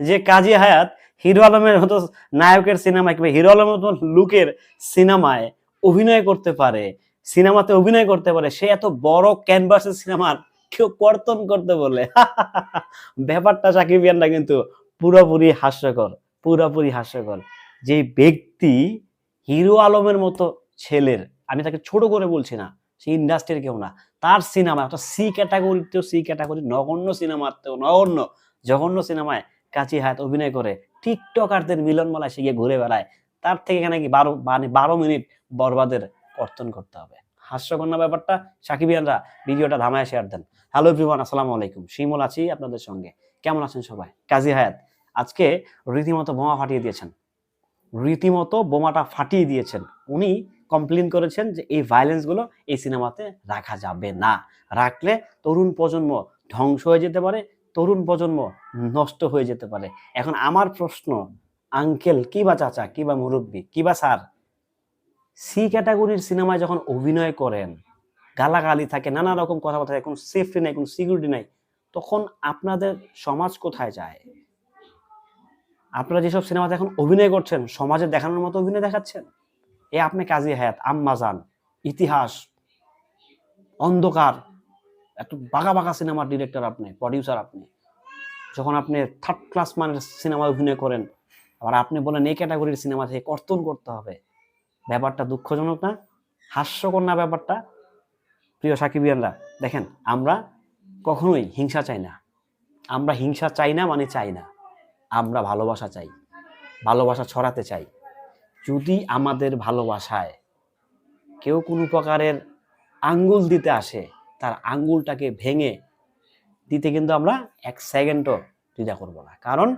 যে কাজী হায়াত হিরো আলমের মতো নায়কের সিনেমায় কিংবা হিরো আলমের মতো লুকের সিনেমায় অভিনয় করতে পারে, সিনেমাতে অভিনয় করতে পারে, সে এত বড় ক্যানভাসের সিনেমার কেউ কর্তন করতে বলে। ব্যাপারটা সাকিবিয়ানরা কিন্তু পুরোপুরি হাস্যকর পুরোপুরি হাস্যকর। যে ব্যক্তি হিরো আলমের মতো ছেলের, আমি তাকে ছোট করে বলছি না, সে ইন্ডাস্ট্রির কেউ না, তার সিনেমা একটা সি ক্যাটাগরিতেও, সি ক্যাটাগরি নগণ্য সিনেমাতেও নগণ্য জঘন্য সিনেমায় কাচি হায়াত অভিনয় করে টিকটকারদের মিলনমালায় সে গিয়ে ঘুরে বেড়ায়, তার থেকে এখানে কি বারো মানে বারো মিনিট বরবাদের কর্তন করতে হবে? হাস্যকন্যা ব্যাপারটা সাকিবিয়ানরা ভিডিওটা ধামায় শেয়ার দেন। হ্যালো এভরিওয়ান আসসালামু আলাইকুম। শিমুল আছি আপনাদের সঙ্গে। কেমন আছেন সবাই? কাজী হায়াত, আজকে রীতিমতো বোমা ফাটিয়ে দিয়েছেন। রীতিমতো বোমাটা ফাটিয়ে দিয়েছেন। উনি কমপ্লেন করেছেন যে এই ভায়োলেন্সগুলো এই সিনেমাতে রাখা যাবে না। রাখলে তরুণ প্রজন্ম ধ্বংস হয়ে যেতে পারে তরুণ প্রজন্ম নষ্ট হয়ে যেতে পারে। এখন আমার প্রশ্ন, আঙ্কেল, কি বা চাচা, কি বা মুরব্বী, কি বা স্যার? সি ক্যাটাগরির সিনেমায় যখন অভিনয় করেন, গালাগালি থাকে, নানা রকম কথাবার্তা কোনো সেফটি নাই, কোনো সিকিউরিটি নাই, তখন আপনাদের সমাজ কোথায় যায়? আপনারা যেসব সিনেমাতে এখন অভিনয় করছেন, সমাজে দেখানোর মতো অভিনয় দেখাচ্ছেন? এ আপনি কাজী হায়াত আম্মাজান ইতিহাস, অন্ধকার এত বাঁকা বাঁকা সিনেমার ডিরেক্টর আপনি প্রডিউসার আপনি। যখন আপনি থার্ড ক্লাস মানের সিনেমা অভিনয় করেন, আবার আপনি বলেন এই ক্যাটাগরির সিনেমা থেকে কর্তন করতে হবে। ব্যাপারটা দুঃখজনক না? হাস্যকর না ব্যাপারটা? প্রিয় সাকিবিয়ানরা দেখেন, আমরা কখনোই হিংসা চাই না। আমরা হিংসা চাই না মানে চাই না। আমরা ভালোবাসা চাই। ভালোবাসা ছড়াতে চাই। যদি আমাদের ভালোবাসায় কেউ কোনো প্রকারের আঙ্গুল দিতে আসে তার আঙ্গুলটাকে ভেঙে দিতে কিন্তু আমরা এক সেকেন্ডও দ্বিধা করব না। কারণ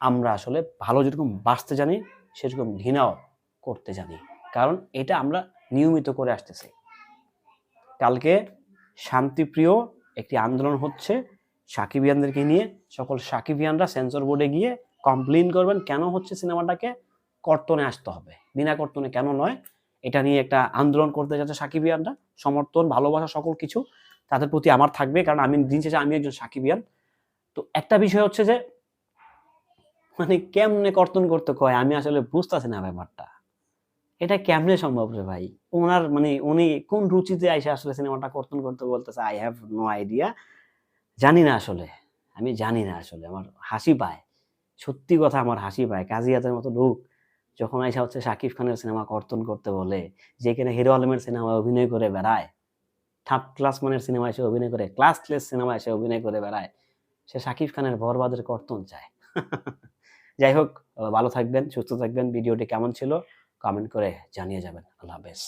আমরা আসলে ভালো যেরকম বাঁচতে জানি, সেরকম ঘৃণাও করতে জানি। কারণ এটা আমরা নিয়মিত করে আসতেছি। কালকে শান্তিপ্রিয় একটি আন্দোলন হচ্ছে। সাকিবিয়ানদেরকে নিয়ে সকল সাকিবিয়ানরা সেন্সর বোর্ডে গিয়ে কমপ্লেন করবেন কেন হচ্ছে সিনেমাটাকে কর্তনে আসতে হবে। বিনা কর্তনে কেন নয় এটা নিয়ে একটা আন্দোলন করতে যাচ্ছে সাকিবিয়ানরা সমর্থন, ভালোবাসা, সকল কিছু তাদের প্রতি আমার থাকবে। কারণ আমি দিন শেষে আমি একজন সাকিবিয়ান তো একটা বিষয় হচ্ছে যে মানে কেমনে কর্তন করতে কয়, আমি আসলে বুঝতেছি না ব্যাপারটা। এটা কেমনে সম্ভব রে ভাই? ওনার মানে উনি কোন রুচিতে আইসে আসলে সিনেমাটা কর্তন করতে বলতেছে আই হ্যাভ নো আইডিয়া জানি না আসলে। আমি জানি না আসলে। আমার হাসি পায়। সত্যি কথা আমার হাসি পায়। কাজিয়াতের মতো লোক। যখন আইসা হচ্ছে শাকিব খানের সিনেমা কর্তন করতে বলে যেখানে হিরো আলমের সিনেমায় অভিনয় করে বেড়ায় থার্ড ক্লাস মানের সিনেমা এসে অভিনয় করে ক্লাস ক্লাসলেস সিনেমা এসে অভিনয় করে বেড়ায়, সে শাকিব খানের বরবাদের কর্তন চায়। যাই হোক ভালো থাকবেন, সুস্থ থাকবেন, ভিডিওটি কেমন ছিল কমেন্ট করে জানিয়ে যাবেন। আল্লাহ হাফেজ।